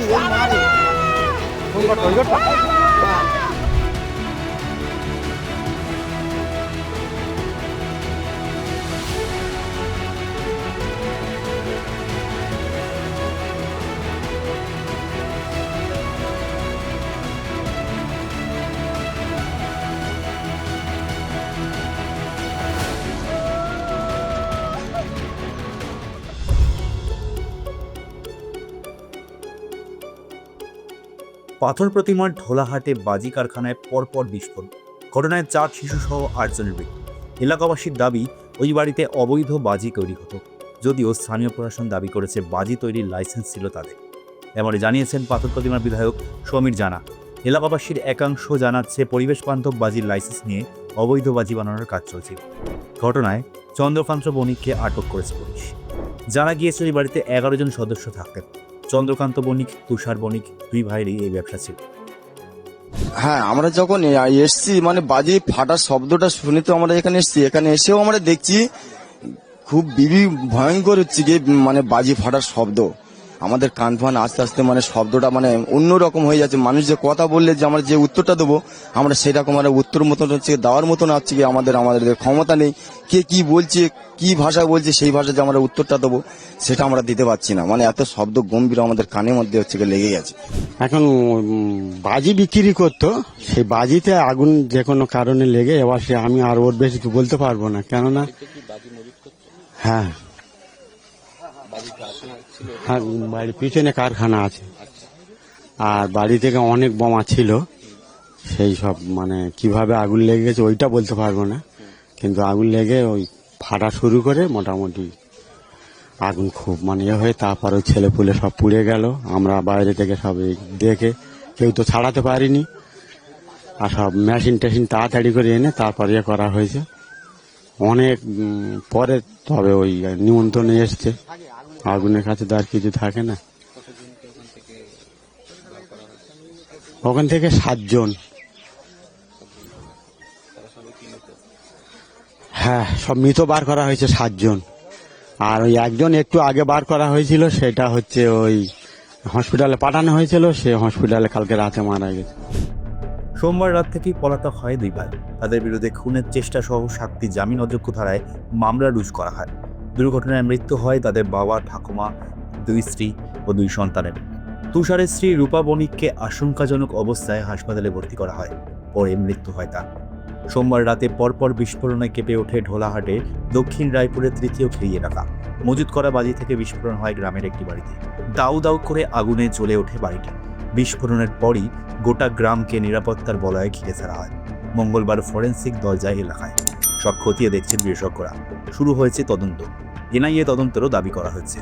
여기 여기 말이 뭔가 더 이걸 다 পাথর প্রতিমার ঢোলাহাটে বাজি কারখানায় পরপর বিস্ফোরণ। ঘটনায় চার শিশুসহ আটজনের মৃত্যু। এলাকাবাসীর দাবি, ওই বাড়িতে অবৈধ বাজি তৈরি হতো, যদিও স্থানীয় প্রশাসন দাবি করেছে বাজি তৈরির লাইসেন্স ছিল তাদের। এমনই জানিয়েছেন পাথর প্রতিমার বিধায়ক সমীর জানা। এলাকাবাসীর একাংশ জানাচ্ছে পরিবেশ বান্ধব বাজির লাইসেন্স নিয়ে অবৈধ বাজি বানানোর কাজ চলছিল ঘটনায় চন্দ্রকান্ত বণিককে আটক করেছে পুলিশ। জানা গিয়েছে, ওই বাড়িতে এগারো জন সদস্য থাকতেন। চন্দ্রকান্ত বণিক, তুষার বণিক, দুই ভাইয়েরই এই ব্যবসা ছিল। হ্যাঁ আমরা যখন এসছি মানে বাজি ফাটার শব্দটা শুনে তো আমরা এখানে এসছি। এখানে এসেও আমরা দেখছি, খুব বিবি ভয়ঙ্কর হচ্ছে গিয়ে মানে বাজি ফাটার শব্দ। আমাদের কান ফান আস্তে আস্তে মানে শব্দটা মানে অন্যরকম হয়ে যাচ্ছে। মানুষ যে কথা বললে যে আমরা যে উত্তরটা দেবো, আমরা সেরকম মানে উত্তর মতন হচ্ছে, দেওয়ার মতন হচ্ছে কি আমাদের আমাদের ক্ষমতা নেই। কে কি বলছে, কি ভাষা বলছে, সেই ভাষা যে আমরা উত্তরটা দেবো, সেটা আমরা দিতে পারছি না। মানে এত শব্দ গম্ভীর আমাদের কানের মধ্যে হচ্ছে লেগে গেছে। এখন বাজি বিক্রি করতো, সেই বাজিতে আগুন যে কোনো কারণে লেগে, এবার সে আমি আর ওর বেশি বলতে পারব না। কেননা হ্যাঁ। হ্যাঁ বাড়ির পিছনে কারখানা আছে। আর বাড়ি থেকে অনেক বোমা ছিল। সেই সব মানে কীভাবে আগুন লেগে গেছে ওইটা বলতে পারব না। কিন্তু আগুন লেগে ওই ফাটা শুরু করে মোটামুটি আগুন খুব মানে ইয়ে হয়ে তারপর ওই ছেলে পুলে সব পুড়ে গেল। আমরা বাইরে থেকে সব দেখে কেউ তো ছাড়াতে পারিনি। আর সব মেশিন টেশিন তাড়াতাড়ি করে এনে তারপর ইয়ে করা হয়েছে। অনেক পরে তবে ওই নিমন্ত্রণে এসছে। আগুনের কাছে তো আর কিছু থাকে না। ওখান থেকে সাতজন। হ্যাঁ সব মৃত বার করা হয়েছে সাতজন। আর ওই একজন একটু আগে বার করা হয়েছিল, সেটা হচ্ছে ওই হসপিটালে পাঠানো হয়েছিল, সে হসপিটালে কালকে রাতে মারা গেছে। সোমবার রাত থেকেই পলাতক হয় দুই ভাই তাদের বিরুদ্ধে খুনের চেষ্টা সহ সাতটি জামিন অযোগ্য ধারায় মামলা রুজ করা হয়। দুর্ঘটনায় মৃত্যু হয় তাদের বাবা, ঠাকুমা, দুই স্ত্রী ও দুই সন্তানের। তুষারের স্ত্রী রূপা বণিককে আশঙ্কাজনক অবস্থায় হাসপাতালে ভর্তি করা হয়। পরে মৃত্যু হয় তার। সোমবার রাতে পরপর বিস্ফোরণে কেঁপে ওঠে ঢোলাহাটে দক্ষিণ রায়পুরের তৃতীয় খেয়ে এলাকা মজুত করা বাজি থেকে বিস্ফোরণ হয় গ্রামের একটি বাড়িতে। দাউ দাউ করে আগুনে জ্বলে ওঠে বাড়িটি। বিস্ফোরণের পরই গোটা গ্রামকে নিরাপত্তার বলয়ে ঘিরে ফেলা হয়। মঙ্গলবার ফরেন্সিক দল যায় এলাকায় সব খতিয়ে দেখছেন বিশেষজ্ঞরা। শুরু হয়েছে তদন্ত। এনআইএ তদন্তেরও দাবি করা হয়েছে।